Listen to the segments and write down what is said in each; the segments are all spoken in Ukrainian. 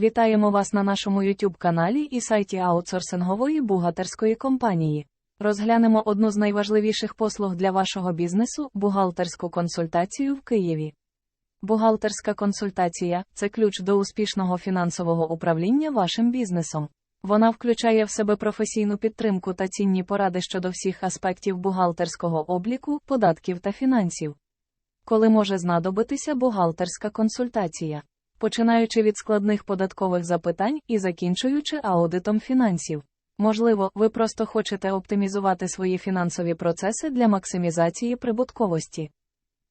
Вітаємо вас на нашому YouTube каналі і сайті аутсорсингової бухгалтерської компанії. Розглянемо одну з найважливіших послуг для вашого бізнесу бухгалтерську консультацію в Києві. Бухгалтерська консультація це ключ до успішного фінансового управління вашим бізнесом. Вона включає в себе професійну підтримку та цінні поради щодо всіх аспектів бухгалтерського обліку, податків та фінансів. Коли може знадобитися бухгалтерська консультація, починаючи від складних податкових запитань і закінчуючи аудитом фінансів. Можливо, ви просто хочете оптимізувати свої фінансові процеси для максимізації прибутковості.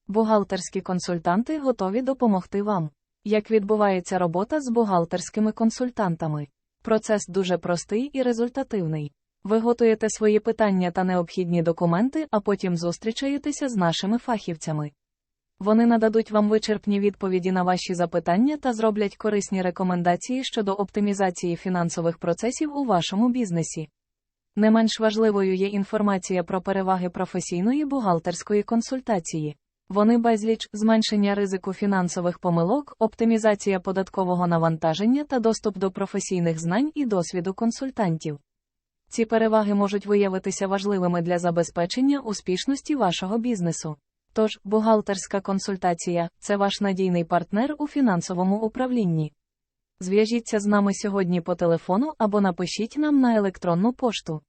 Бухгалтерські консультанти готові допомогти вам. Як відбувається робота з бухгалтерськими консультантами? Процес дуже простий і результативний. Ви готуєте свої питання та необхідні документи, а потім зустрічаєтеся з нашими фахівцями. Вони нададуть вам вичерпні відповіді на ваші запитання та зроблять корисні рекомендації щодо оптимізації фінансових процесів у вашому бізнесі. Не менш важливою є інформація про переваги професійної бухгалтерської консультації. Вони безліч зменшення ризику фінансових помилок, оптимізація податкового навантаження та доступ до професійних знань і досвіду консультантів. Ці переваги можуть виявитися важливими для забезпечення успішності вашого бізнесу. Тож, бухгалтерська консультація це ваш надійний партнер у фінансовому управлінні. Зв'яжіться з нами сьогодні по телефону або напишіть нам на електронну пошту.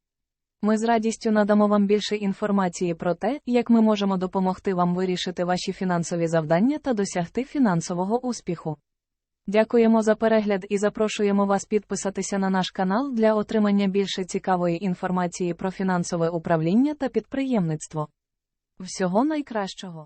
Ми з радістю надамо вам більше інформації про те, як ми можемо допомогти вам вирішити ваші фінансові завдання та досягти фінансового успіху. Дякуємо за перегляд і запрошуємо вас підписатися на наш канал для отримання більше цікавої інформації про фінансове управління та підприємництво. Всього найкращого!